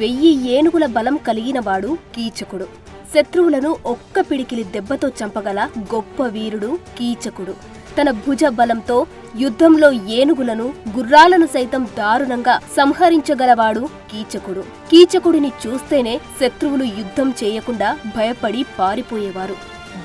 వెయ్యి ఏనుగుల బలం కలిగినవాడు కీచకుడు. శత్రువులను ఒక్క పిడికిలి దెబ్బతో చంపగల గొప్ప వీరుడు కీచకుడు. తన భుజ బలంతో యుద్ధంలో ఏనుగులను గుర్రాలను సైతం దారుణంగా సంహరించగలవాడు కీచకుడు. కీచకుడిని చూస్తేనే శత్రువులు యుద్ధం చేయకుండా భయపడి పారిపోయేవారు.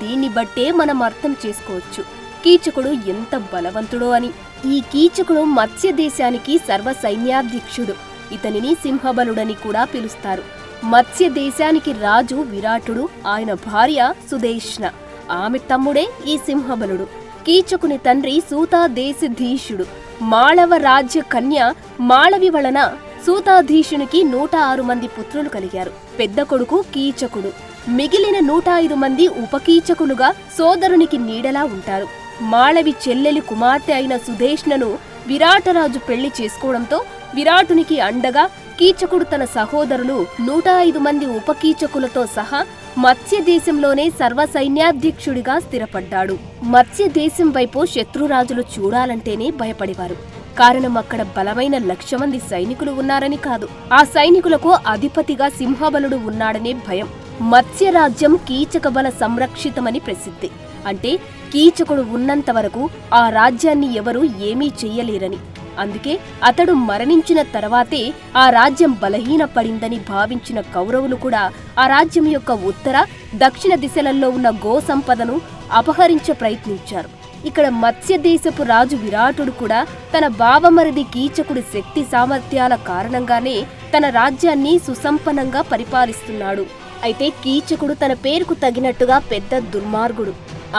దీన్ని బట్టే మనం అర్థం చేసుకోవచ్చు. కీచకుడు ఎంత బలవంతుడో అని. ఈ కీచకుడు మత్స్య దేశానికి సర్వ సైన్యాధ్యక్షుడు ఇతనిని సింహబలుడని కూడా పిలుస్తారు. మత్స్య దేశానికి రాజు విరాటుడు ఆయన భార్య సుదేష్ణ. ఆమె తమ్ముడే ఈ సింహబలుడు. కీచకుని తండ్రి సూతాదేశధీషుడు మాళవ రాజ్య కన్య మాళవి వలన సూతాధీషునికి నూట ఆరు మంది పుత్రులు కలిగారు. పెద్ద కొడుకు కీచకుడు. మిగిలిన నూట ఐదు మంది ఉపకీచకులుగా సోదరునికి నీడలా ఉంటారు. మాళవి చెల్లెలి కుమార్తె అయిన సుధేష్ణను విరాటరాజు పెళ్ళి చేసుకోవడంతో విరాటునికి అండగా కీచకుడు తన సహోదరులు నూట ఐదు మంది ఉపకీచకులతో సహా మత్స్య దేశంలోనే సర్వ సైన్యాధ్యక్షుడిగా స్థిరపడ్డాడు. మత్స్య దేశం వైపు శత్రురాజులు చూడాలంటేనే భయపడేవారు. కారణం అక్కడ బలమైన లక్ష మంది సైనికులు ఉన్నారని కాదు. ఆ సైనికులకు అధిపతిగా సింహబలుడు ఉన్నాడనే భయం. మత్స్యరాజ్యం కీచక బల సంరక్షితమని ప్రసిద్ధి. అంటే కీచకుడు ఉన్నంత వరకు ఆ రాజ్యాన్ని ఎవరూ ఏమీ చెయ్యలేరని అందుకే అతడు మరణించిన తర్వాతే ఆ రాజ్యం బలహీనపడిందని భావించిన కౌరవులు కూడా ఆ రాజ్యం యొక్క ఉత్తర దక్షిణ దిశలలో ఉన్న గో సంపదను అపహరించ ప్రయత్నించారు. ఇక్కడ మత్స్య దేశపు రాజు విరాటుడు కూడా తన బావమరిది కీచకుడి శక్తి సామర్థ్యాల కారణంగానే తన రాజ్యాన్ని సుసంపన్నంగా పరిపాలిస్తున్నాడు. అయితే కీచకుడు తన పేరుకు తగినట్టుగా పెద్ద దుర్మార్గుడు.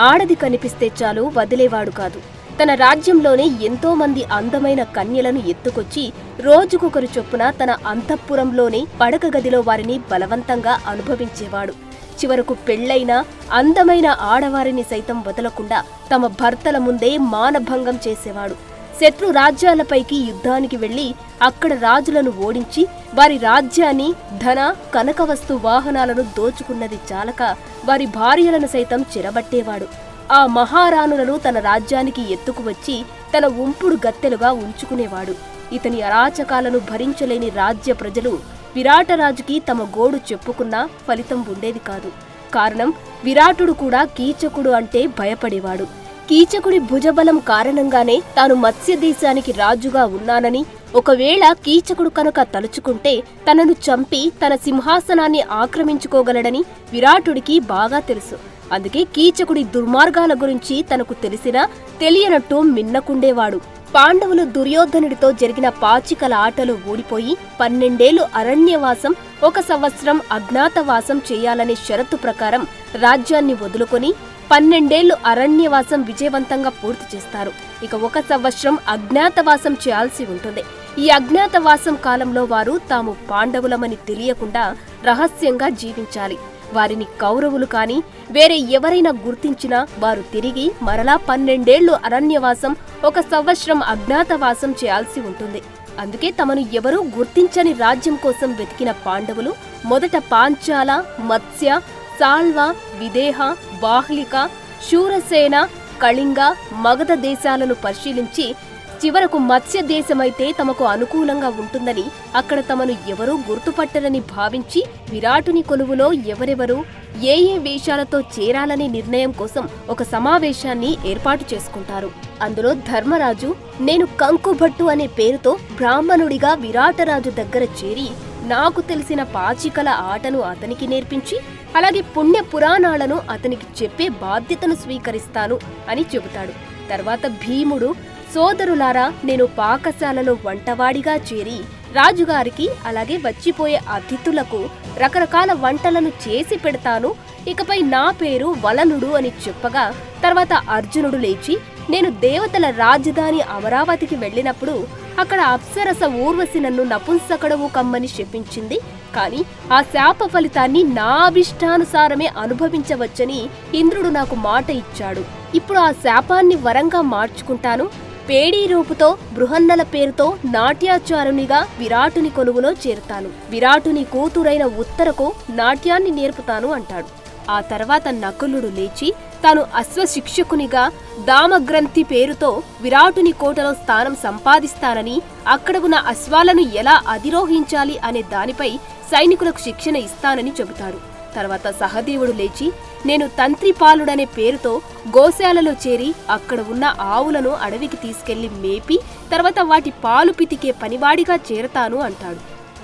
ఆడది కనిపిస్తే చాలు వదిలేవాడు కాదు. తన రాజ్యంలోనే ఎంతో మంది అందమైన కన్యలను ఎత్తుకొచ్చి రోజుకొకరు చొప్పున తన అంతఃపురంలోనే పడక గదిలో వారిని బలవంతంగా అనుభవించేవాడు. చివరకు పెళ్ళైన అందమైన ఆడవారిని సైతం వదలకుండా తమ భర్తల ముందే మానభంగం చేసేవాడు. శత్రు రాజ్యాలపైకి యుద్ధానికి వెళ్ళి అక్కడ రాజులను ఓడించి వారి రాజ్యాన్ని ధన కనక వస్తు వాహనాలను దోచుకున్నది చాలక వారి భార్యలను సైతం చెరబట్టేవాడు. ఆ మహారాణులను తన రాజ్యానికి ఎత్తుకువచ్చి తన ఉంపుడు గత్తెలుగా ఉంచుకునేవాడు. ఇతని అరాచకాలను భరించలేని రాజ్య ప్రజలు విరాటరాజుకి తమ గోడు చెప్పుకున్నా ఫలితం ఉండేది కాదు. కారణం విరాటుడు కూడా కీచకుడు అంటే భయపడేవాడు. కీచకుడి భుజబలం కారణంగానే తాను మత్స్య దేశానికి రాజుగా ఉన్నానని ఒకవేళ కీచకుడు కనుక తలుచుకుంటే తనను చంపి తన సింహాసనాన్ని ఆక్రమించుకోగలడని విరాటుడికి బాగా తెలుసు. అందుకే కీచకుడి దుర్మార్గాల గురించి తనకు తెలిసినా తెలియనట్టు మిన్నకుండేవాడు. పాండవులు దుర్యోధనుడితో జరిగిన పాచికల ఆటలు ఓడిపోయి పన్నెండేళ్ళు అరణ్యవాసం ఒక సంవత్సరం అజ్ఞాతవాసం చేయాలనే షరతు ప్రకారం రాజ్యాన్ని వదులుకొని పన్నెండేళ్ళు అరణ్యవాసం విజయవంతంగా పూర్తి చేస్తారు. ఇక ఒక సంవత్సరం అజ్ఞాతవాసం చేయాల్సి ఉంటుంది. ఈ అజ్ఞాతవాసం కాలంలో వారు తాము పాండవులమని తెలియకుండా రహస్యంగా జీవించాలి. వారిని కౌరవులు కాని వేరే ఎవరైనా గుర్తించినా వారు తిరిగి మరలా పన్నెండేళ్ళు అరణ్యవాసం ఒక సంవత్సరం అజ్ఞాతవాసం చేయాల్సి ఉంటుంది. అందుకే తమను ఎవరూ గుర్తించని రాజ్యం కోసం వెతికిన పాండవులు మొదట పాంచాల మత్స్య సాల్వ విదేహ బాహ్లిక శూరసేన కళింగ మగధ దేశాలను పరిశీలించి చివరకు మత్స్య దేశమైతే తమకు అనుకూలంగా ఉంటుందని అక్కడ తమను ఎవరూ గుర్తుపట్టరని భావించి విరాటుని కొలువులో ఎవరెవరు ఏ ఏ వేషాలతో చేరాలనే నిర్ణయం కోసం ఒక సమావేశాన్ని ఏర్పాటు చేసుకుంటారు. అందులో ధర్మరాజు నేను కంకుభట్టు అనే పేరుతో బ్రాహ్మణుడిగా విరాటరాజు దగ్గర చేరి నాకు తెలిసిన పాచికల ఆటను అతనికి నేర్పించి అలాగే పుణ్య పురాణాలను అతనికి చెప్పే బాధ్యతను స్వీకరిస్తాను అని చెబుతాడు. తర్వాత భీముడు సోదరులారా నేను పాకశాలలో వంటవాడిగా చేరి రాజుగారికి అలాగే వచ్చిపోయే అతిథులకు రకరకాల వంటలను చేసి పెడతాను. ఇకపై నా పేరు వలనుడు అని చెప్పగా తర్వాత అర్జునుడు లేచి నేను దేవతల రాజధాని అమరావతికి వెళ్ళినప్పుడు అక్కడ అప్సరస ఊర్వశి నన్ను నపుంసకడవు కమ్మని శపించింది. కానీ ఆ శాప ఫలితాన్ని నా అభిష్టానుసారమే అనుభవించవచ్చని ఇంద్రుడు నాకు మాట ఇచ్చాడు. ఇప్పుడు ఆ శాపాన్ని వరంగా మార్చుకుంటాను. పేడీ రూపుతో బృహన్నల పేరుతో నాట్యాచారునిగా విరాటుని కొలువులో చేరుతాను. విరాటుని కూతురైన ఉత్తరకు నాట్యాన్ని నేర్పుతాను అంటాడు. ఆ తర్వాత నకులుడు లేచి తాను అశ్వశిక్షకునిగా దామగ్రంథి పేరుతో విరాటుని కోటలో స్థానం సంపాదిస్తానని అక్కడ ఉన్న అశ్వాలను ఎలా అధిరోహించాలి అనే దానిపై సైనికులకు శిక్షణ ఇస్తానని చెబుతాడు. తర్వాత సహదేవుడు లేచి నేను తంత్రిపాలుడనే పేరుతో గోశాలలో చేరి అక్కడ ఉన్న ఆవులను అడవికి తీసుకెళ్ళి మేపి తర్వాత వాటి పాలు పితికే పనివాడిగా చేరతాను అంటాడు.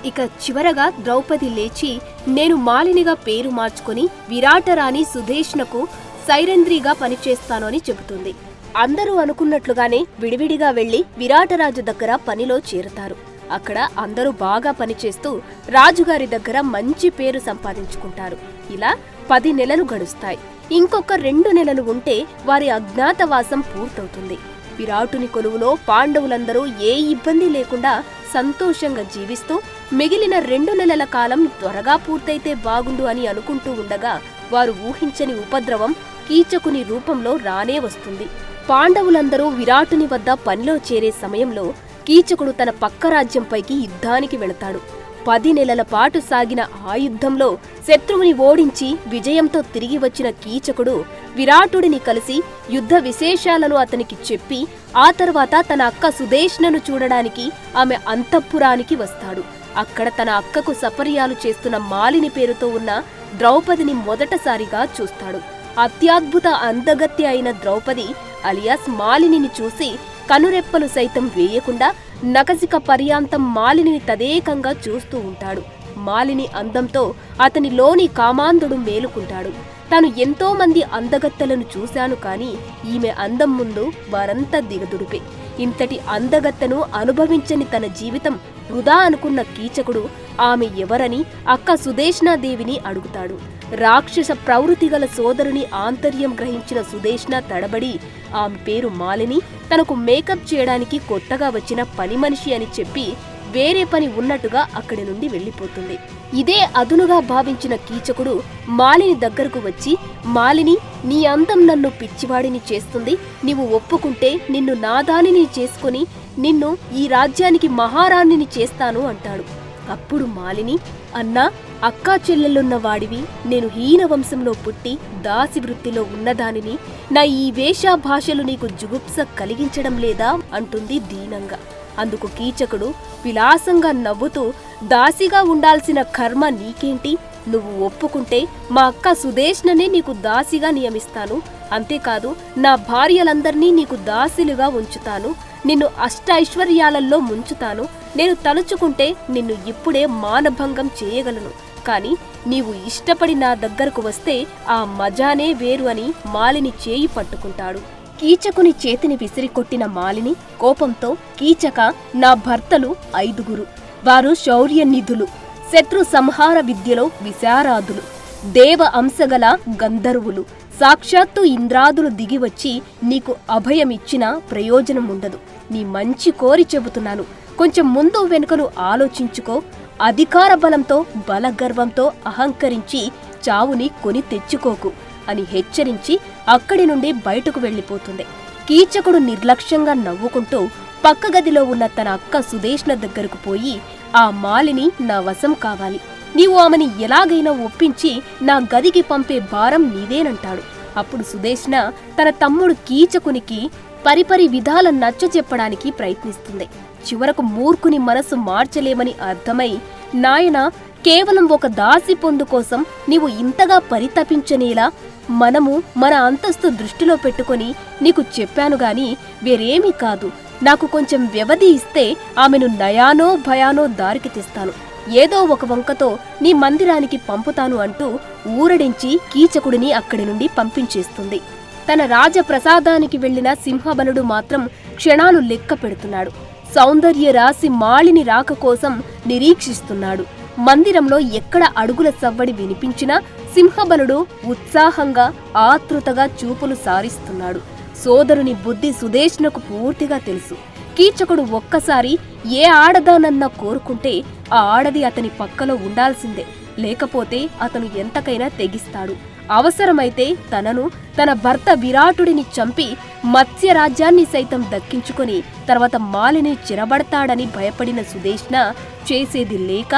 ఇక చివరగా ద్రౌపది లేచి నేను మాలినిగా పేరు మార్చుకొని విరాటరాణి సుధేష్ణకు సైరంద్రిగా పనిచేస్తాను అని చెబుతుంది. అందరూ అనుకున్నట్లుగానే విడివిడిగా వెళ్ళి విరాటరాజు దగ్గర పనిలో చేరతారు. అక్కడ అందరూ బాగా పనిచేస్తూ రాజుగారి దగ్గర మంచి పేరు సంపాదించుకుంటారు. ఇలా పది నెలలు గడుస్తాయి. ఇంకొక రెండు నెలలు ఉంటే వారి అజ్ఞాతవాసం పూర్తవుతుంది. విరాటుని కొలువులో పాండవులందరూ ఏ ఇబ్బంది లేకుండా సంతోషంగా జీవిస్తూ మిగిలిన రెండు నెలల కాలం త్వరగా పూర్తయితే బాగుండు అని అనుకుంటూ ఉండగా వారు ఊహించని ఉపద్రవం కీచకుని రూపంలో రానే వస్తుంది. పాండవులందరూ విరాటుని వద్ద పనిలో చేరే సమయంలో కీచకుడు తన పక్క రాజ్యంపైకి యుద్ధానికి వెళతాడు. పది నెలల పాటు సాగిన ఆ యుద్ధంలో శత్రువుని ఓడించి విజయంతో తిరిగి వచ్చిన కీచకుడు విరాటుడిని కలిసి యుద్ధ విశేషాలను అతనికి చెప్పి ఆ తర్వాత తన అక్క సుదేష్ణను చూడడానికి ఆమె అంతఃపురానికి వస్తాడు. అక్కడ తన అక్కకు సపర్యాలు చేస్తున్న మాలిని పేరుతో ఉన్న ద్రౌపదిని మొదటసారిగా చూస్తాడు. అత్యద్భుత అందగత్య అయిన ద్రౌపది అలియాస్ మాలినిని చూసి కనురెప్పలు సైతం వేయకుండా నకసిక పర్యాంతం మాలినిని తదేకంగా చూస్తూ ఉంటాడు. మాలిని అందంతో అతనిలోని కామాంధుడు మేలుకుంటాడు. తాను ఎంతో మంది అందగత్తలను చూశాను కాని ఈమె అందం ముందు వారంతా దిగదుడిపే. ఇంతటి అందగత్తెను అనుభవించని తన జీవితం వృధా అనుకున్న కీచకుడు ఆమె ఎవరని అక్క సుదేష్ణాదేవిని అడుగుతాడు. రాక్షస ప్రవృత్తి గల సోదరుని ఆంతర్యం గ్రహించిన సుదేష్ణ తడబడి ఆమె పేరు మాలిని. తనకు మేకప్ చేయడానికి కొత్తగా వచ్చిన పని మనిషి అని చెప్పి వేరే పని ఉన్నట్టుగా అక్కడి నుండి వెళ్ళిపోతుంది. ఇదే అదునుగా భావించిన కీచకుడు మాలిని దగ్గరకు వచ్చి మాలిని నీ అందం నన్ను పిచ్చివాడిని చేస్తుంది. నీవు ఒప్పుకుంటే నిన్ను నాదానిని చేసుకుని నిన్ను ఈ రాజ్యానికి మహారాణిని చేస్తాను అంటాడు. అప్పుడు మాలిని అన్నా అక్కా చెల్లెలున్న వాడివి. నేను హీన వంశంలో పుట్టి దాసి వృత్తిలో ఉన్నదానిని నా ఈ వేష భాషలు నీకు జుగుప్స కలిగించడం లేదా అంటుంది దీనంగా. అందుకు కీచకుడు విలాసంగా నవ్వుతూ దాసిగా ఉండాల్సిన కర్మ నీకేంటి? నువ్వు ఒప్పుకుంటే మా అక్క సుదేష్ణనే నీకు దాసిగా నియమిస్తాను. అంతేకాదు నా భార్యలందరినీ నీకు దాసిలుగా ఉంచుతాను. నిన్ను అష్టైశ్వర్యాలలో ముంచుతాను. నేను తలుచుకుంటే నిన్ను ఇప్పుడే మానభంగం చేయగలను. కానీ నీవు ఇష్టపడి నా దగ్గరకు వస్తే ఆ మజానే వేరు అని మాలిని చేయి పట్టుకుంటాడు. కీచకుని చేతిని విసిరికొట్టిన మాలిని కోపంతో కీచక నా భర్తలు ఐదుగురు వారు శౌర్యనిధులు శత్రు సంహార విద్యలో విశారాధులు దేవ అంశగల గంధర్వులు సాక్షాత్తు ఇంద్రాదులు దిగివచ్చి నీకు అభయమిచ్చినా ప్రయోజనం ఉండదు. నీ మంచి కోరి చెబుతున్నాను. కొంచెం ముందు వెనుకలు ఆలోచించుకో. అధికార బలంతో బలగర్వంతో అహంకరించి చావుని కొని తెచ్చుకోకు అని హెచ్చరించి అక్కడి నుండి బయటకు వెళ్ళిపోతుంది. కీచకుడు నిర్లక్ష్యంగా నవ్వుకుంటూ పక్క గదిలో ఉన్న తన అక్క సుదేష్ణ దగ్గరకు పోయి ఆ మాలిని నా వశం కావాలి. నీవు ఆమెని ఎలాగైనా ఒప్పించి నా గదికి పంపే భారం నీదేనంటాడు. అప్పుడు సుదేష్ణ తన తమ్ముడు కీచకునికి పరిపరి విధాల నచ్చ చెప్పడానికి ప్రయత్నిస్తుంది. చివరకు మూర్ఖుని మనసు మార్చలేమని అర్థమై నాయన కేవలం ఒక దాసి పొందు కోసం నీవు ఇంతగా పరితపించనేలా మనము మన అంతస్తు దృష్టిలో పెట్టుకొని నీకు చెప్పాను గాని వేరేమీ కాదు. నాకు కొంచెం వ్యవధి ఇస్తే ఆమెను నయానో భయానో దారికి తెస్తాను. ఏదో ఒక వంకతో నీ మందిరానికి పంపుతాను అంటూ ఊరడించి కీచకుడిని అక్కడి నుండి పంపించేస్తుంది. తన రాజప్రసాదానికి వెళ్ళిన సింహబలుడు మాత్రం క్షణాలు లెక్క పెడుతున్నాడు. సౌందర్య రాశి మాలిని రాక కోసం నిరీక్షిస్తున్నాడు. మందిరంలో ఎక్కడ అడుగుల సవ్వడి వినిపించినా సింహబలుడు ఉత్సాహంగా ఆతృతగా చూపులు సారిస్తున్నాడు. సోదరుని బుద్ధి సుదేష్ణకు పూర్తిగా తెలుసు. కీచకుడు ఒక్కసారి ఏ ఆడదానన్నా కోరుకుంటే ఆ ఆడది అతని పక్కలో ఉండాల్సిందే. లేకపోతే అతను ఎంతకైనా తెగిస్తాడు. అవసరమైతే తనను తన భర్త విరాటుడిని చంపి మత్స్య రాజ్యాన్ని సైతం దక్కించుకొని తర్వాత మాలిని చిరబడతాడని భయపడిన సుదేష్ణ చేసేది లేక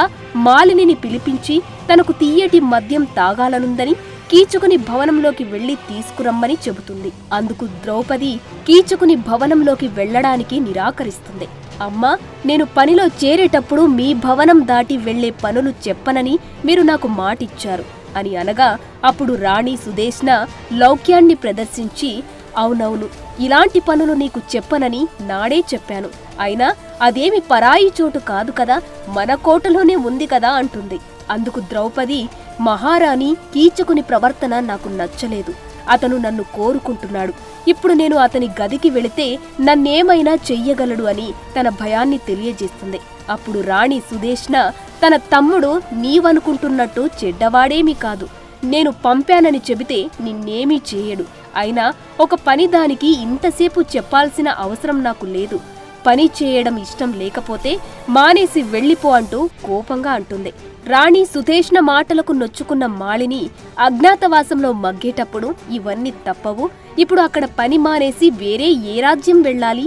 మాలినిని పిలిపించి తనకు తీయటి మద్యం తాగాలనుందని కీచుకుని భవనంలోకి వెళ్ళి తీసుకురమ్మని చెబుతుంది. అందుకు ద్రౌపది కీచుకుని భవనంలోకి వెళ్ళడానికి నిరాకరిస్తుంది. అమ్మా నేను పనిలో చేరేటప్పుడు మీ భవనం దాటి వెళ్ళే పనులు చెప్పనని మీరు నాకు మాటిచ్చారు అని అనగా అప్పుడు రాణి సుదేష్ణ లౌక్యాన్ని ప్రదర్శించి అవునవును ఇలాంటి పనులు నీకు చెప్పనని నాడే చెప్పాను. అయినా అదేమి పరాయి చోటు కాదు కదా మన కోటలోనే ఉంది కదా అంటుంది. అందుకు ద్రౌపది మహారాణి కీచకుని ప్రవర్తన నాకు నచ్చలేదు. అతను నన్ను కోరుకుంటున్నాడు. ఇప్పుడు నేను అతని గదికి వెళితే నన్నేమైనా చెయ్యగలడు అని తన భయాన్ని తెలియజేస్తుంది. అప్పుడు రాణి సుదేష్ణ తన తమ్ముడు నీవనుకుంటున్నట్టు చెడ్డవాడేమీ కాదు. నేను పంపానని చెబితే నిన్నేమీ చేయడు. అయినా ఒక పని దానికి ఇంతసేపు చెప్పాల్సిన అవసరం నాకు లేదు. పని చేయడం ఇష్టం లేకపోతే మానేసి వెళ్ళిపో అంటూ కోపంగా అంటుంది. రాణి సుధేష్ణ మాటలకు నొచ్చుకున్న మాలిని అజ్ఞాతవాసంలో మగ్గేటప్పుడు ఇవన్నీ తప్పవు. ఇప్పుడు అక్కడ పని మానేసి వేరే ఏ రాజ్యం వెళ్ళాలి?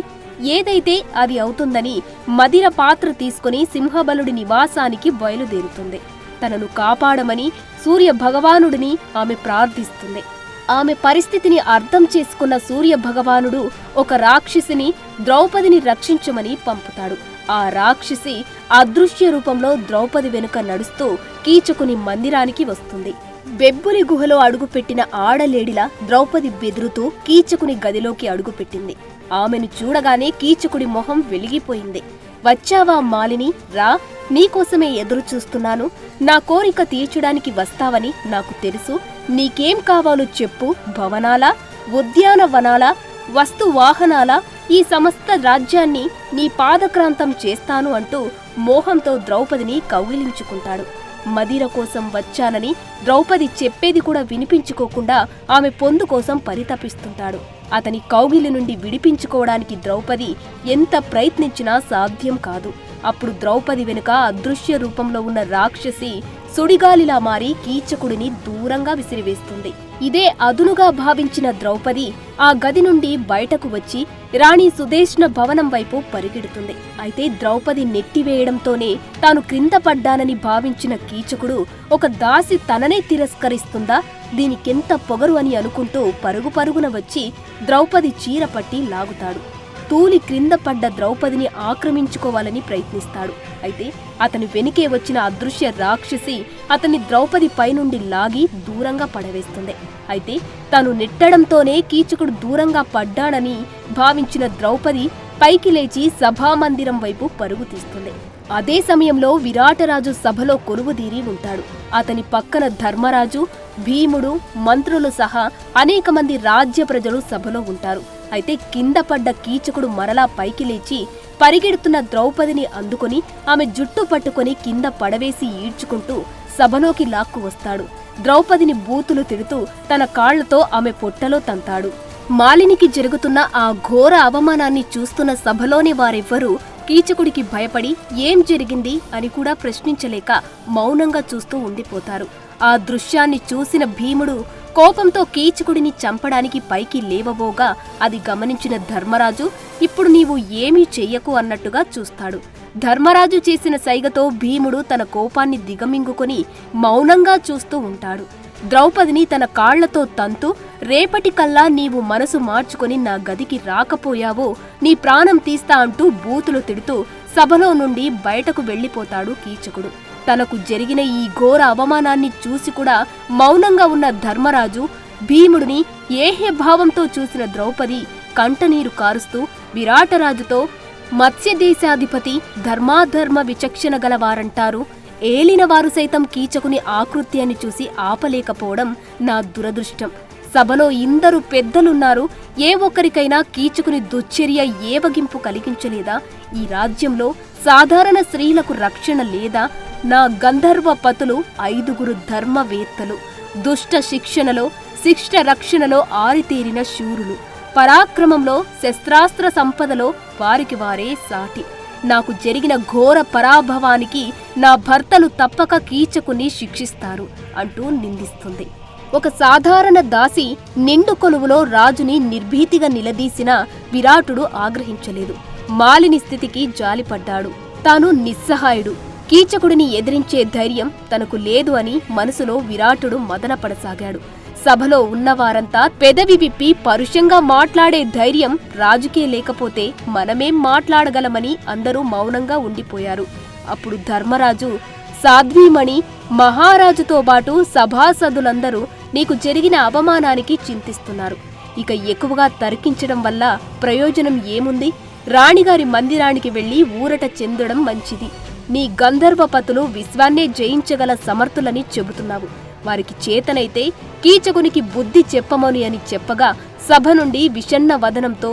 ఏదైతే అది అవుతుందని మదిర పాత్ర తీసుకుని సింహబలుడి నివాసానికి బయలుదేరుతుంది. తనను కాపాడమని సూర్య భగవానుడిని ఆమె ప్రార్థిస్తుంది. ఆమె పరిస్థితిని అర్థం చేసుకున్న సూర్య భగవానుడు ఒక రాక్షసిని ద్రౌపదిని రక్షించమని పంపుతాడు. ఆ రాక్షసి అదృశ్య రూపంలో ద్రౌపది వెనుక నడుస్తూ కీచకుని మందిరానికి వస్తుంది. బెబ్బులి గుహలో అడుగుపెట్టిన ఆడలేడిలా ద్రౌపది బెదురుతూ కీచకుని గదిలోకి అడుగుపెట్టింది. ఆమెను చూడగానే కీచకుడి మొహం వెలిగిపోయింది. వచ్చావా మాలిని? రా. నీకోసమే ఎదురు చూస్తున్నాను నా కోరిక తీర్చడానికి వస్తావని నాకు తెలుసు. నీకేం కావాలో చెప్పు భవనాలా ఉద్యానవనాల వస్తు వాహనాల ఈ సమస్త రాజ్యాన్ని నీ పాదక్రాంతం చేస్తాను అంటూ మోహంతో ద్రౌపదిని కౌగిలించుకుంటాడు. మదిర కోసం వచ్చానని ద్రౌపది చెప్పేది కూడా వినిపించుకోకుండా ఆమె పొందు కోసం పరితపిస్తుంటాడు. అతని కౌగిలి నుండి విడిపించుకోవడానికి ద్రౌపది ఎంత ప్రయత్నించినా సాధ్యం కాదు. అప్పుడు ద్రౌపది వెనుక అదృశ్య రూపంలో ఉన్న రాక్షసి సుడిగాలిలా మారి కీచకుడిని దూరంగా విసిరివేస్తుంది. ఇదే అదునుగా భావించిన ద్రౌపది ఆ గది నుండి బయటకు వచ్చి రాణి సుదేష్ణ భవనం వైపు పరిగెడుతుంది. అయితే ద్రౌపది నెట్టివేయడంతోనే తాను క్రింద పడ్డానని భావించిన కీచకుడు ఒక దాసి తననే తిరస్కరిస్తుందా? దీనికెంత పొగరు అని అనుకుంటూ పరుగు పరుగున వచ్చి ద్రౌపది చీర పట్టి లాగుతాడు. తూలి క్రింద పడ్డ ద్రౌపదిని ఆక్రమించుకోవాలని ప్రయత్నిస్తాడు. అయితే అతని వెనుకే వచ్చిన అదృశ్య రాక్షసి అతన్ని ద్రౌపది పైనుండి లాగి దూరంగా పడవేస్తుంది. అయితే తాను నెట్టడంతోనే కీచకుడు దూరంగా పడ్డాడని భావించిన ద్రౌపది పైకి లేచి సభామందిరం వైపు పరుగు తీస్తుంది. అదే సమయంలో విరాటరాజు సభలో కొలువుదీరి ఉంటాడు. అతని పక్కన ధర్మరాజు భీముడు మంత్రులు సహా అనేక మంది రాజ్య ప్రజలు సభలో ఉంటారు. అయితే కింద పడ్డ కీచకుడు మరలా పైకి లేచి పరిగెడుతున్న ద్రౌపదిని అందుకుని ఆమె జుట్టు పట్టుకొని కింద పడవేసి ఈడ్చుకుంటూ సభలోకి లాక్కు వస్తాడు. ద్రౌపదిని బూతులు తిడుతూ తన కాళ్ళతో ఆమె పొట్టలో తంతాడు. మాలినికి జరుగుతున్న ఆ ఘోర అవమానాన్ని చూస్తున్న సభలోని వారెవ్వరూ కీచకుడికి భయపడి ఏం జరిగింది అని కూడా ప్రశ్నించలేక మౌనంగా చూస్తూ ఉండిపోతారు. ఆ దృశ్యాన్ని చూసిన భీముడు కోపంతో కీచకుడిని చంపడానికి పైకి లేవబోగా అది గమనించిన ధర్మరాజు ఇప్పుడు నీవు ఏమీ చెయ్యకు అన్నట్టుగా చూస్తాడు. ధర్మరాజు చేసిన సైగతో భీముడు తన కోపాన్ని దిగమింగుకొని మౌనంగా చూస్తూ ఉంటాడు. ద్రౌపదిని తన కాళ్ళతో తంతు రేపటికల్లా నీవు మనసు మార్చుకొని నా గదికి రాకపోయావో నీ ప్రాణం తీస్తా అంటూ బూతులు తిడుతూ సభలో నుండి బయటకు వెళ్ళిపోతాడు కీచకుడు. తనకు జరిగిన ఈ ఘోర అవమానాన్ని చూసి కూడా మౌనంగా ఉన్న ధర్మరాజు భీముడిని ఏహ్యభావంతో చూసిన ద్రౌపది కంటనీరు కారుస్తూ విరాటరాజుతో మత్స్యదేశాధిపతి ధర్మాధర్మ విచక్షణ గలవారంటారు. ఏలినవారు సైతం కీచకుని ఆకృత్యాన్ని చూసి ఆపలేకపోవడం నా దురదృష్టం. సభలో ఇందరు పెద్దలున్నారు. ఏ ఒక్కరికైనా కీచుకుని దుశ్చర్య ఏవగింపు కలిగించలేదా? ఈ రాజ్యంలో సాధారణ స్త్రీలకు రక్షణ లేదా? నా గంధర్వ పతులు ఐదుగురు ధర్మవేత్తలు. దుష్ట శిక్షణలో శిష్ట రక్షణలో ఆరితేరిన శూరులు. పరాక్రమంలో శస్త్రాస్త్ర సంపదలో వారికి వారే సాటి. నాకు జరిగిన ఘోర పరాభవానికి నా భర్తలు తప్పక కీచకుని శిక్షిస్తారు అంటూ నిందిస్తుంది. ఒక సాధారణ దాసి నిండు కొలువులో రాజుని నిర్భీతిగా నిలదీసిన విరాటుడు ఆగ్రహించలేదు. మాలిని స్థితికి జాలిపడ్డాడు. తాను నిస్సహాయుడు. కీచకుడిని ఎదిరించే ధైర్యం తనకు లేదు అని మనసులో విరాటుడు మదనపడసాగాడు. సభలో ఉన్నవారంతా పెదవి విప్పి పరుషంగా మాట్లాడే ధైర్యం రాజుకే లేకపోతే మనమేం మాట్లాడగలమని అందరూ మౌనంగా ఉండిపోయారు. అప్పుడు ధర్మరాజు సాధ్వీమణి మహారాజుతో పాటు సభాసదులందరూ నీకు జరిగిన అవమానానికి చింతిస్తున్నారు. ఇక ఎక్కువగా తర్కించడం వల్ల ప్రయోజనం ఏముంది? రాణిగారి మందిరానికి వెళ్ళి ఊరట చెందడం మంచిది. నీ గంధర్వపతులు విశ్వాన్నే జయించగల సమర్థులని చెబుతున్నావు. వారికి చేతనైతే కీచకునికి బుద్ధి చెప్పమని అని చెప్పగా సభ నుండి విషన్న వదనంతో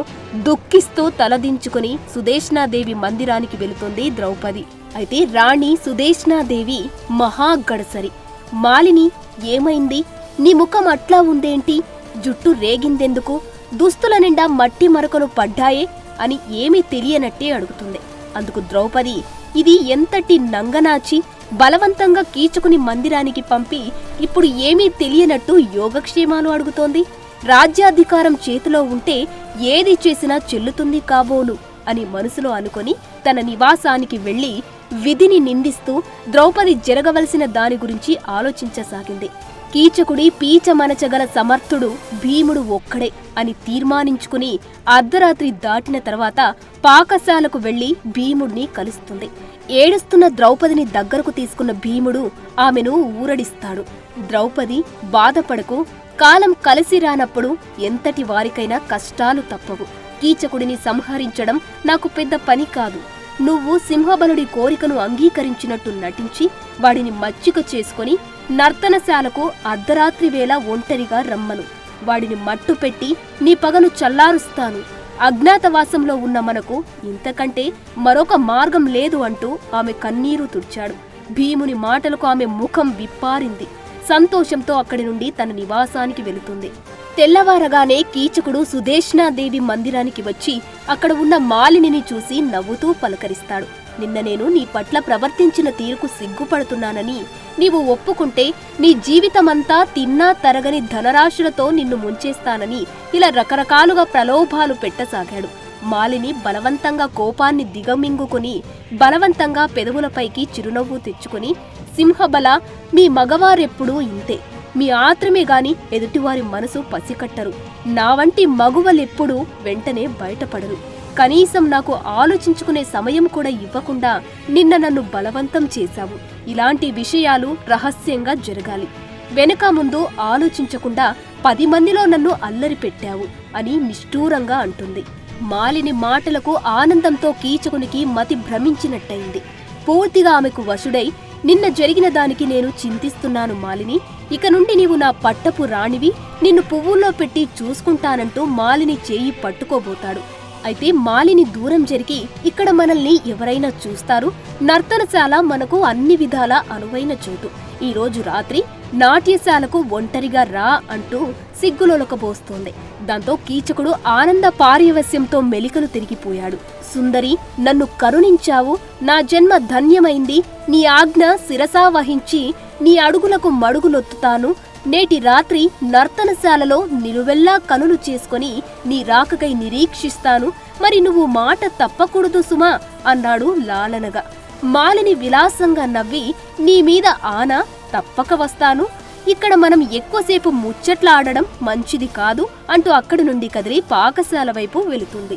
దుఃఖిస్తూ తలదించుకుని సుదేష్ణాదేవి మందిరానికి వెళుతుంది ద్రౌపది. అయితే రాణి సుదేష్ణాదేవి మహాగడసరి. మాలిని ఏమైంది? నీ ముఖం అట్లా ఉందేంటి? జుట్టు రేగిందెందుకు? దుస్తుల నిండా మట్టి మరకలు పడ్డాయే అని ఏమీ తెలియనట్టే అడుగుతుంది. అందుకు ద్రౌపది ఇది ఎంతటి నంగనాచి? బలవంతంగా కీచుకుని మందిరానికి పంపి ఇప్పుడు ఏమీ తెలియనట్టు యోగక్షేమాలు అడుగుతోంది. రాజ్యాధికారం చేతిలో ఉంటే ఏది చేసినా చెల్లుతుంది కాబోలు అని మనసులో అనుకొని తన నివాసానికి వెళ్ళి విధిని నిందిస్తూ ద్రౌపది జరగవలసిన దాని గురించి ఆలోచించసాగింది. కీచకుడి పీచమనచగల సమర్థుడు భీముడు ఒక్కడే అని తీర్మానించుకుని అర్ధరాత్రి దాటిన తర్వాత పాకశాలకు వెళ్ళి భీముడిని కలుస్తుంది. ఏడుస్తున్న ద్రౌపదిని దగ్గరకు తీసుకున్న భీముడు ఆమెను ఊరడిస్తాడు. ద్రౌపది బాధపడకు కాలం కలిసి రానప్పుడు ఎంతటి వారికైనా కష్టాలు తప్పవు. కీచకుడిని సంహరించడం నాకు పెద్ద పని కాదు. నువ్వు సింహబలుడి కోరికను అంగీకరించినట్టు నటించి వాడిని మచ్చిక చేసుకొని నర్తనశాలకు అర్ధరాత్రి వేళ ఒంటరిగా రమ్మను. వాడిని మట్టు పెట్టి నీ పగను చల్లారుస్తాను. అజ్ఞాతవాసంలో ఉన్న మనకు ఇంతకంటే మరొక మార్గం లేదు అంటూ ఆమె కన్నీరు తుడిచాడు. భీముని మాటలకు ఆమె ముఖం విప్పారింది. సంతోషంతో అక్కడి నుండి తన నివాసానికి వెళుతుంది. తెల్లవారగానే కీచకుడు సుదేష్ణాదేవి మందిరానికి వచ్చి అక్కడ ఉన్న మాలినిని చూసి నవ్వుతూ పలకరిస్తాడు. నిన్న నేను నీ పట్ల ప్రవర్తించిన తీరుకు సిగ్గుపడుతున్నానని నీవు ఒప్పుకుంటే నీ జీవితమంతా తిన్నా తరగని ధనరాశులతో నిన్ను ముంచేస్తానని ఇలా రకరకాలుగా ప్రలోభాలు పెట్టసాగాడు. మాలిని బలవంతంగా కోపాన్ని దిగమింగుకుని బలవంతంగా పెదవులపైకి చిరునవ్వు తెచ్చుకుని సింహబల మీ మగవారెప్పుడూ ఇంతే. మీ ఆత్రమే గాని ఎదుటివారి మనసు పసికట్టరు. నా వంటి మగువలెప్పుడూ వెంటనే బయటపడరు. కనీసం నాకు ఆలోచించుకునే సమయం కూడా ఇవ్వకుండా నిన్న నన్ను బలవంతం చేశావు. ఇలాంటి విషయాలు రహస్యంగా జరగాలి. వెనుక ముందు ఆలోచించకుండా పది మందిలో నన్ను అల్లరి పెట్టావు అని నిష్ఠూరంగా అంటుంది. మాలిని మాటలకు ఆనందంతో కీచకునికి మతి భ్రమించినట్టయింది. పూర్తిగా ఆమెకు వశుడై నిన్న జరిగిన దానికి నేను చింతిస్తున్నాను మాలిని. ఇక నుండి నీవు నా పట్టపు రాణివి. నిన్ను పువ్వుల్లో పెట్టి చూసుకుంటానంటూ మాలిని చేయి పట్టుకోబోతాడు. అయితే మాలిని దూరం జరిగి ఇక్కడ మనల్ని ఎవరైనా చూస్తారు. నర్తనశాల మనకు అన్ని విధాల అనువైన చోటు. ఈ రోజు రాత్రి నాట్యశాలకు ఒంటరిగా రా అంటూ సిగ్గులొలకబోస్తోంది. దాంతో కీచకుడు ఆనంద పార్యవస్యంతో మెలికలు తిరిగిపోయాడు. సుందరి నన్ను కరుణించావు. నా జన్మ ధన్యమైంది. నీ ఆజ్ఞ శిరసా వహించి నీ అడుగులకు మడుగులొత్తుతాను నేటి రాత్రి నర్తనశాలలో నిలువెల్లా కనులు చేసుకొని నీ రాకకై నిరీక్షిస్తాను. మరి నువ్వు మాట తప్పకూడదు సుమా అన్నాడు లాలనగా. మాలిని విలాసంగా నవ్వి నీ మీద ఆన తప్పక వస్తాను. ఇక్కడ మనం ఎక్కువసేపు ముచ్చట్లాడడం మంచిది కాదు అంటూ అక్కడి నుండి కదిలి పాకశాల వైపు వెళుతుంది.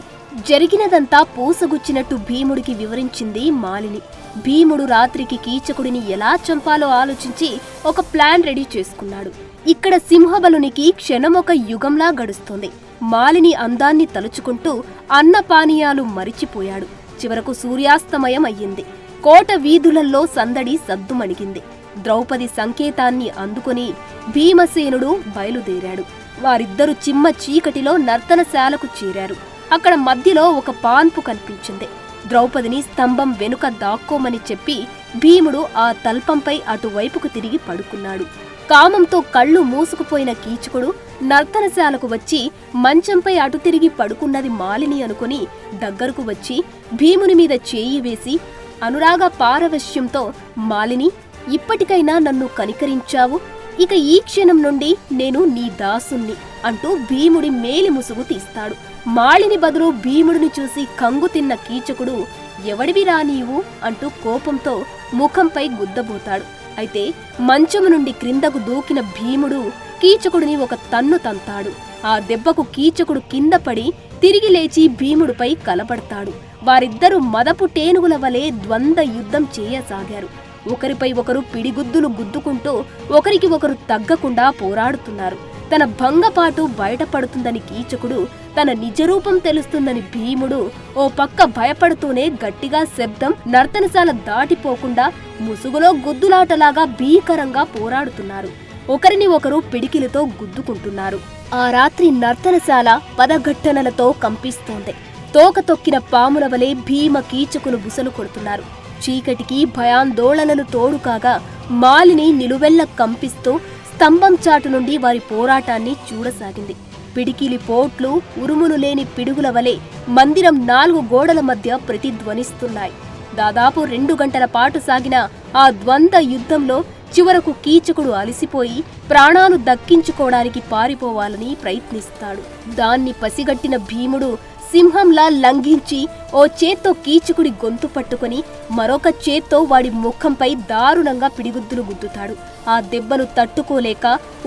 జరిగినదంతా పూసగుచ్చినట్టు భీముడికి వివరించింది మాలిని. భీముడు రాత్రికి కీచకుడిని ఎలా చంపాలో ఆలోచించి ఒక ప్లాన్ రెడీ చేసుకున్నాడు. ఇక్కడ సింహబలునికి క్షణం ఒక యుగంలా గడుస్తుంది. మాలిని అందాన్ని తలుచుకుంటూ అన్న పానీయాలు మరిచిపోయాడు. చివరకు సూర్యాస్తమయం అయ్యింది. కోట వీధులల్లో సందడి సద్దుమణిగింది. ద్రౌపది సంకేతాన్ని అందుకుని భీమసేనుడు బయలుదేరాడు. వారిద్దరు చిమ్మ చీకటిలో నర్తనశాలకు చేరారు. అక్కడ మధ్యలో ఒక పాన్పు కనిపించింది. ద్రౌపదిని స్తంభం వెనుక దాక్కోమని చెప్పి భీముడు ఆ తల్పంపై అటువైపుకు తిరిగి పడుకున్నాడు. కామంతో కళ్ళు మూసుకుపోయిన కీచకుడు నర్తనశాలకు వచ్చి మంచంపై అటు తిరిగి పడుకున్నది మాలిని అనుకుని దగ్గరకు వచ్చి భీముని మీద చేయి వేసి అనురాగ పారవశ్యంతో మాలిని ఇప్పటికైనా నన్ను కనికరించావు. ఇక ఈ క్షణం నుండి నేను నీ దాసుణ్ణి అంటూ భీముడి మేలి ముసుగు తీస్తాడు. మాళిని బదులు భీముడిని చూసి కంగు తిన్న కీచకుడు ఎవడివిరా నీవు? అంటూ కోపంతో ముఖంపై గుద్దబోతాడు. అయితే మంచము నుండి క్రిందకు దూకిన భీముడు కీచకుడిని ఒక తన్ను తంతాడు. ఆ దెబ్బకు కీచకుడు కింద పడి తిరిగి లేచి భీముడిపై కలబడతాడు వారిద్దరూ మదపు టేనుగుల వలె ద్వంద్వ యుద్ధం చేయసాగారు. ఒకరిపై ఒకరు పిడిగుద్దులు గుద్దుకుంటూ ఒకరికి ఒకరు తగ్గకుండా పోరాడుతున్నారు. తన భంగపాటు బయటపడుతుందని కీచకుడు తన నిజరూపం తెలుస్తుందని భీముడు ఓ పక్క భయపడుతూనే గట్టిగా శబ్దం నర్తనశాల దాటిపోకుండా ముసుగులో గుద్దులాటలాగా భీకరంగా పోరాడుతున్నారు. ఒకరిని ఒకరు పిడికిలతో గుద్దుకుంటున్నారు. ఆ రాత్రి నర్తనశాల పదఘట్టనలతో కంపిస్తోంది. తోక తొక్కిన పాముల వలె భీమ కీచకులు బుసలు కొడుతున్నారు. చీకటికి భయాందోళనలు తోడు కాగా మాలిని నిలువెల్ల కంపిస్తూ స్తంభం చాటు నుండి వారి పోరాటాన్ని చూడసాగింది. పిడికిలి పోట్లు ఉరుములు లేని పిడుగుల వలె మందిరం నాలుగు గోడల మధ్య ప్రతిధ్వనిస్తున్నాయి. దాదాపు రెండు గంటల పాటు సాగిన ఆ ద్వంద్వ యుద్ధంలో చివరకు కీచకుడు అలసిపోయి ప్రాణాలు దక్కించుకోవడానికి పారిపోవాలని ప్రయత్నిస్తాడు. దాన్ని పసిగట్టిన భీముడు సింహంలా లంఘించి ఓ చేత్తో కీచకుడి గొంతు పట్టుకొని మరొక చేత్తో వాడి ముఖంపై దారుణంగా పిడిగుద్దులు గుద్దుతాడు. ఆ దెబ్బలు తట్టుకోలేక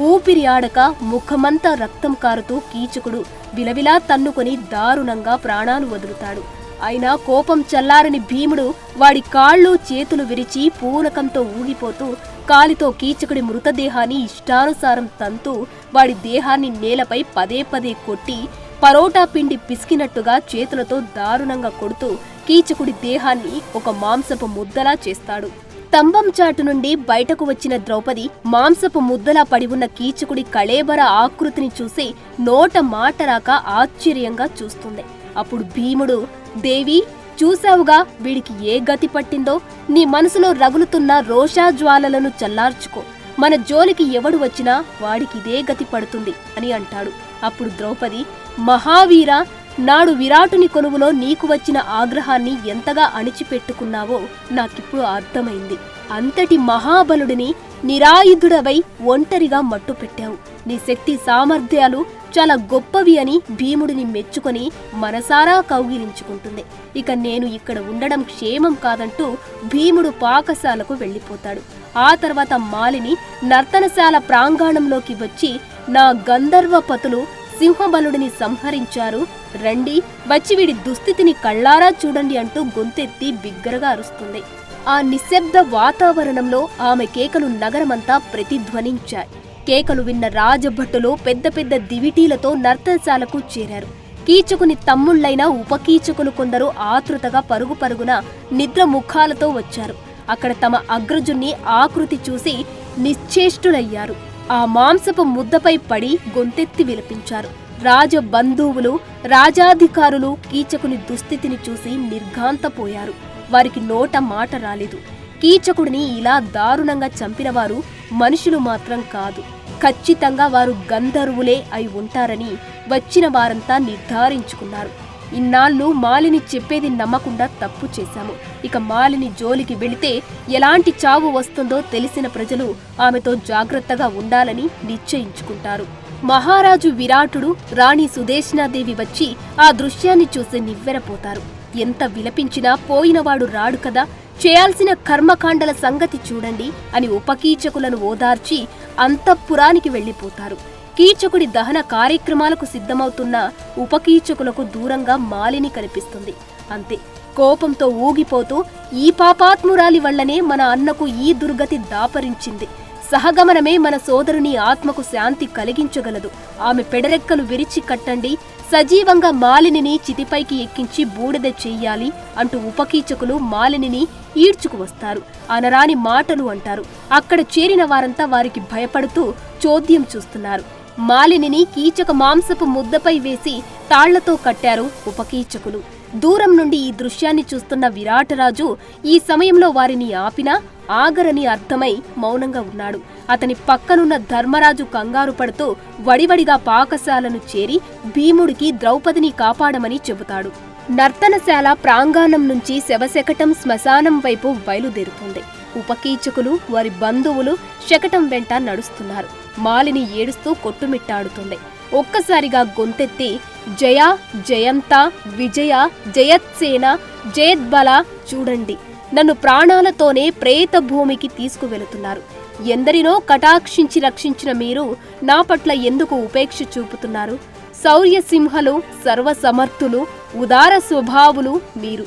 ఊపిరి ఆడక ముఖమంతా రక్తం కారుతూ కీచకుడు విలవిలా తన్నుకొని దారుణంగా ప్రాణాలు వదులుతాడు. అయినా కోపం చల్లారని భీముడు వాడి కాళ్ళు చేతులు విరిచి పూలకంతో ఊగిపోతూ కాలితో కీచకుడి మృతదేహాన్ని ఇష్టానుసారం తంతూ వాడి దేహాన్ని నేలపై పదే పదే కొట్టి పరోటా పిండి పిసికినట్టుగా చేతులతో దారుణంగా కొడుతూ కీచకుడి దేహాన్ని ఒక మాంసపు ముద్దలా చేస్తాడు. స్తంభం చాటు నుండి బయటకు వచ్చిన ద్రౌపది మాంసపు ముద్దలా పడి ఉన్న కీచకుడి కళేబర ఆకృతిని చూసి నోట మాట రాక ఆశ్చర్యంగా చూస్తుంది. అప్పుడు భీముడు దేవి చూశావుగా వీడికి ఏ గతి పట్టిందో? నీ మనసులో రగులుతున్న రోషాజ్వాలలను చల్లార్చుకో. మన జోలికి ఎవడు వచ్చినా వాడికి ఇదే గతి పడుతుంది అని అంటాడు. అప్పుడు ద్రౌపది మహావీర నాడు విరాటుని కొనువులో నీకు వచ్చిన ఆగ్రహాన్ని ఎంతగా అణిచిపెట్టుకున్నావో నాకిప్పుడు అర్థమైంది. అంతటి మహాబలుడిని నిరాయుధుడవై ఒంటరిగా మట్టుపెట్టావు నీ శక్తి సామర్థ్యాలు చాలా గొప్పవి అని భీముడిని మెచ్చుకొని మనసారా కౌగిలించుకుంటుంది. ఇక నేను ఇక్కడ ఉండడం క్షేమం కాదంటూ భీముడు పాకశాలకు వెళ్ళిపోతాడు. ఆ తర్వాత మాలిని నర్తనశాల ప్రాంగణంలోకి వచ్చి నా గంధర్వ పతులు సింహబలుడిని సంహరించారు. రండి వచ్చి వీడి దుస్థితిని కళ్ళారా చూడండి అంటూ గొంతెత్తి బిగ్గరగా అరుస్తుంది. ఆ నిశ్శబ్ద వాతావరణంలో ఆమె కేకలు నగరమంతా ప్రతిధ్వనించాయి. కేకలు విన్న రాజభట్టులు పెద్ద పెద్ద దివిటీలతో నర్తనశాలకు చేరారు. కీచుకుని తమ్ముళ్ళైన ఉపకీచకులు కొందరు ఆతృతగా పరుగు పరుగున నిద్ర ముఖాలతో వచ్చారు. అక్కడ తమ అగ్రజుణ్ణి ఆకృతి చూసి నిశ్చేష్టులయ్యారు. ఆ మాంసపు ముద్దపై పడి గొంతెత్తి విలపించారు. రాజ బంధువులు రాజాధికారులు కీచకుని దుస్థితిని చూసి నిర్ఘాంతపోయారు. వారికి నోట మాట రాలేదు. కీచకుడిని ఇలా దారుణంగా చంపినవారు మనుషులు మాత్రం కాదు. ఖచ్చితంగా వారు గంధర్వులే అయి ఉంటారని వచ్చిన వారంతా నిర్ధారించుకున్నారు. ఇన్నాళ్ళు మాలిని చెప్పేది నమ్మకుండా తప్పు చేశాము. ఇక మాలిని జోలికి వెళితే ఎలాంటి చావు వస్తుందో తెలిసిన ప్రజలు ఆమెతో జాగ్రత్తగా ఉండాలని నిశ్చయించుకుంటారు. మహారాజు విరాటుడు రాణి సుదేశనాదేవి వచ్చి ఆ దృశ్యాన్ని చూసి నివ్వెరపోతారు. ఎంత విలపించినా పోయినవాడు రాడు కదా. చేయాల్సిన కర్మకాండల సంగతి చూడండి అని ఉపకీచకులను ఓదార్చి అంతఃపురానికి వెళ్ళిపోతారు. కీచకుడి దహన కార్యక్రమాలకు సిద్ధమవుతున్న ఉపకీచకులకు దూరంగా మాలిని కనిపిస్తుంది. అంతే కోపంతో ఊగిపోతూ ఈ పాపాత్మురాలి వల్లనే మన అన్నకు ఈ దుర్గతి దాపరించింది. సహగమనమే మన సోదరుని ఆత్మకు శాంతి కలిగించగలదు. ఆమె పెడరెక్కలు విరిచి కట్టండి సజీవంగా మాలినిని చితిపైకి ఎక్కించి బూడిద చెయ్యాలి అంటూ ఉపకీచకులు మాలినిని ఈడ్చుకు వస్తారు. అనరాని మాటలు అంటారు. అక్కడ చేరిన వారంతా వారికి భయపడుతూ చోద్యం చూస్తున్నారు. మాలినిని కీచక మాంసపు ముద్దపై వేసి తాళ్ళతో కట్టారు ఉపకీచకులు. దూరం నుండి ఈ దృశ్యాన్ని చూస్తున్న విరాటరాజు ఈ సమయంలో వారిని ఆపినా ఆగరని అర్థమై మౌనంగా ఉన్నాడు. అతని పక్కనున్న ధర్మరాజు కంగారు పడుతూ వడివడిగా పాకశాలను చేరి భీముడికి ద్రౌపదిని కాపాడమని చెబుతాడు. నర్తనశాల ప్రాంగణం నుంచి శవశకటం శ్మశానం వైపు బయలుదేరుతుంది. ఉపకీచకులు వారి బంధువులు శకటం వెంట నడుస్తున్నారు. మాలిని ఏడుస్తూ కొట్టుమిట్టాడుతుంది ఒక్కసారిగా గొంతెత్తి జయ జయంత విజయ జయత్సేన జయద్బల చూడండి. నన్ను ప్రాణాలతోనే ప్రేత భూమికి తీసుకువెళుతున్నారు. ఎందరినో కటాక్షించి రక్షించిన మీరు నా పట్ల ఎందుకు ఉపేక్ష చూపుతున్నారు? శౌర్య సింహలు సర్వసమర్థులు ఉదార స్వభావులు మీరు.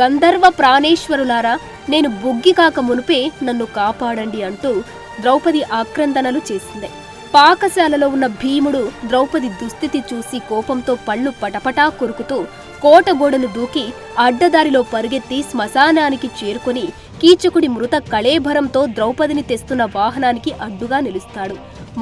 గంధర్వ ప్రాణేశ్వరులారా నేను బొగ్గి కాక మునుపే నన్ను కాపాడండి అంటూ ద్రౌపది ఆక్రందనలు చేసింది. పాకశాలలో ఉన్న భీముడు ద్రౌపది దుస్థితి చూసి కోపంతో పళ్ళు పటపటా కొరుకుతూ కోటగోడను దూకి అడ్డదారిలో పరుగెత్తి శ్మశానానికి చేరుకుని కీచకుడి మృత కళేభరంతో ద్రౌపదిని తెస్తున్న వాహనానికి అడ్డుగా నిలుస్తాడు.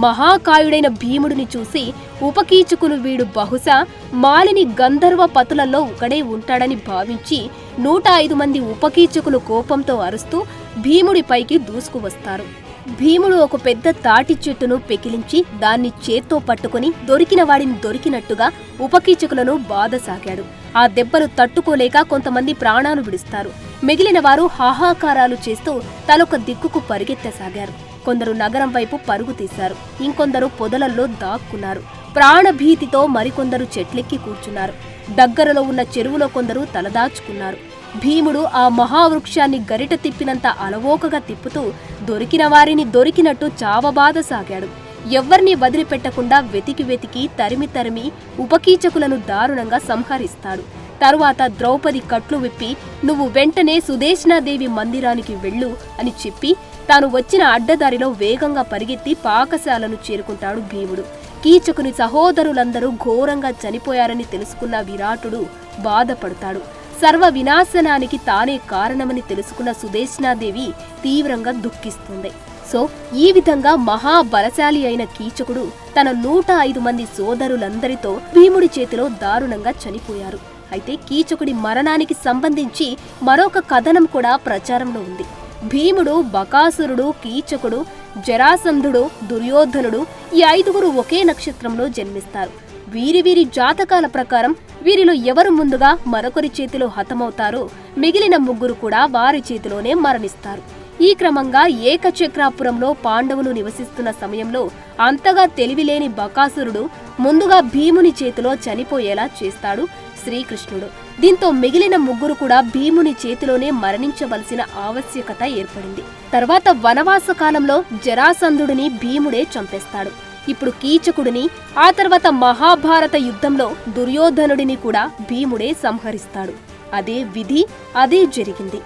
మహాకాయుడైన భీముడిని చూసి ఉపకీచకులు వీడు బహుశా మాలిని గంధర్వ పతులలో ఒకడే ఉంటాడని భావించి నూట ఐదు మంది ఉపకీచకులు కోపంతో అరుస్తూ భీముడిపైకి దూసుకువస్తారు. భీముడు ఒక పెద్ద తాటి చెట్టును పెకిలించి దాన్ని చేత్తో పట్టుకుని దొరికిన వాడిని దొరికినట్టుగా ఉపకీచకులను బాధసాగాడు. ఆ దెబ్బలు తట్టుకోలేక కొంతమంది ప్రాణాలు విడుస్తారు. మిగిలిన వారు హాహాకారాలు చేస్తూ తలొక దిక్కుకు పరిగెత్తసాగారు. కొందరు నగరం వైపు పరుగు తీశారు. ఇంకొందరు పొదలల్లో దాక్కున్నారు. ప్రాణభీతితో మరికొందరు చెట్లెక్కి కూర్చున్నారు. దగ్గరలో ఉన్న చెరువులో కొందరు తలదాచుకున్నారు. భీముడు ఆ మహావృక్షాన్ని గరిట తిప్పినంత అలవోకగా తిప్పుతూ దొరికిన వారిని దొరికినట్టు చావబాదసాగాడు ఎవ్వరిని వదిలిపెట్టకుండా వెతికి వెతికి తరిమి తరిమి ఉపకీచకులను దారుణంగా సంహరిస్తాడు. తరువాత ద్రౌపది కట్లు విప్పి నువ్వు వెంటనే సుదేశనాదేవి మందిరానికి వెళ్ళు అని చెప్పి తాను వచ్చిన అడ్డదారిలో వేగంగా పరిగెత్తి పాకశాలను చేరుకుంటాడు భీముడు. కీచకుని సహోదరులందరూ ఘోరంగా చనిపోయారని తెలుసుకున్న విరాటుడు బాధపడతాడు. సర్వ వినాశనానికి తానే కారణమని తెలుసుకున్న సుదేశనాదేవి తీవ్రంగా దుఃఖిస్తుంది. సో ఈ విధంగా మహాబలశాలి అయిన కీచకుడు తన నూట ఐదు మంది సోదరులందరితో భీముడి చేతిలో దారుణంగా చనిపోయారు. అయితే కీచకుడి మరణానికి సంబంధించి మరొక కథనం కూడా ప్రచారంలో ఉంది. భీముడు బకాసురుడు కీచకుడు జరాసంధుడు దుర్యోధనుడు ఈ ఐదుగురు ఒకే నక్షత్రంలో జన్మిస్తారు. వీరి వీరి జాతకాల ప్రకారం వీరిలో ఎవరు ముందుగా మరొకరి చేతిలో హతమవుతారో మిగిలిన ముగ్గురు కూడా వారి చేతిలోనే మరణిస్తారు. ఈ క్రమంగా ఏకచక్రాపురంలో పాండవులు నివసిస్తున్న సమయంలో అంతగా తెలివిలేని బకాసురుడు ముందుగా భీముని చేతిలో చనిపోయేలా చేస్తాడు శ్రీకృష్ణుడు. దీంతో మిగిలిన ముగ్గురు కూడా భీముని చేతిలోనే మరణించవలసిన ఆవశ్యకత ఏర్పడింది. తర్వాత వనవాస కాలంలో జరాసంధుడిని భీముడే చంపేస్తాడు. ఇప్పుడు కీచకుడిని ఆ తర్వాత మహాభారత యుద్ధంలో దుర్యోధనుడిని కూడా భీముడే సంహరిస్తాడు. అదే విధి అదే జరిగింది.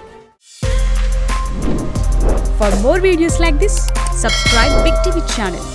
For more videos like this subscribe Big TV channel